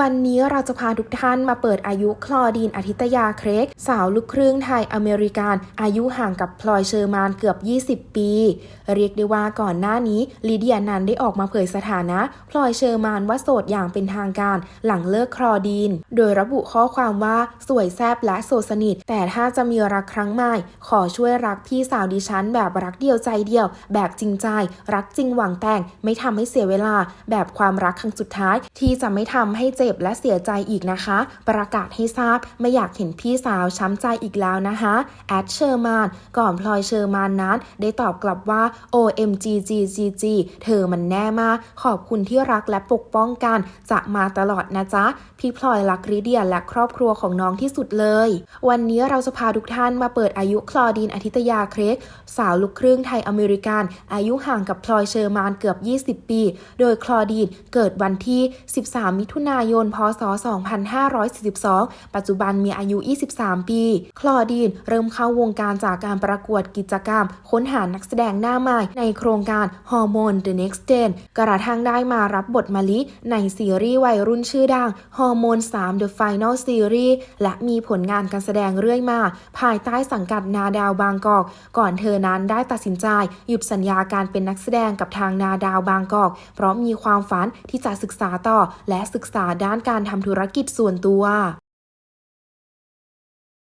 วันนี้เราจะพาทุกท่านมาเปิดอายุคลอดีนอาทิตยาเครก สาวลูกครึ่งไทยอเมริกัน อายุห่างกับพลอยเชอร์มานเกือบ 20 ปี เรียกได้ว่าก่อนหน้านี้ลีเดียนันได้ออกมาเผยสถานะ พลอยเชอร์มานว่าโสดอย่างเป็นทางการหลังเลิกคลอดีน โดยระบุข้อความว่าสวยแซบและโสดสนิท แต่ถ้าจะมีรักครั้งใหม่ ขอช่วยรักพี่สาวดิฉัน แบบรักเดียวใจเดียว แบบจริงใจ รักจริงหวังแต่งไม่ทำให้เสียเวลา แบบความรักครั้งสุดท้ายที่จะไม่ทำให้เจบและเสียใจอีกนะคะ ประกาศให้ทราบไม่อยากเห็นพี่สาวช้ำใจอีกแล้วนะคะแอดเชอร์มานก่อนพลอยเชอร์มานนั้น ได้ตอบกลับว่า OMG GGG เธอมันแน่มากขอบคุณที่รักและปกป้องกัน จะมาตลอดนะจ๊ะ พี่พลอยรักริเดียและครอบครัวของน้องที่สุดเลย วันนี้เราจะพาทุกท่านมาเปิดอายุคลอดีนอาทิตยาเครกสาวลูกครึ่งไทยอเมริกัน อายุห่างกับพลอยเชอร์มานเกือบ 20 ปี โดยคลอดีนเกิดวันที่ 13 มิถุนายน พศ 2542 ปัจจุบันมีอายุ 23 ปี คลอดีนเริ่มเข้าวงการจากการประกวดกิจกรรม ค้นหานักแสดงหน้าใหม่ ในโครงการฮอร์โมน The Next Gen กระทั่งได้มารับบทมาลิ ในซีรีส์วัยรุ่นชื่อดังฮอร์โมน 3 The Final Series และมีผลงานการแสดงเรื่อยมา ภายใต้สังกัดนาดาวบางกอก ก่อนเธอนั้นได้ตัดสินใจ หยุดสัญญาการเป็นนักแสดงกับทางนาดาวบางกอก เพราะมีความฝันที่จะศึกษาต่อและศึกษาด้านการทำธุรกิจส่วนตัว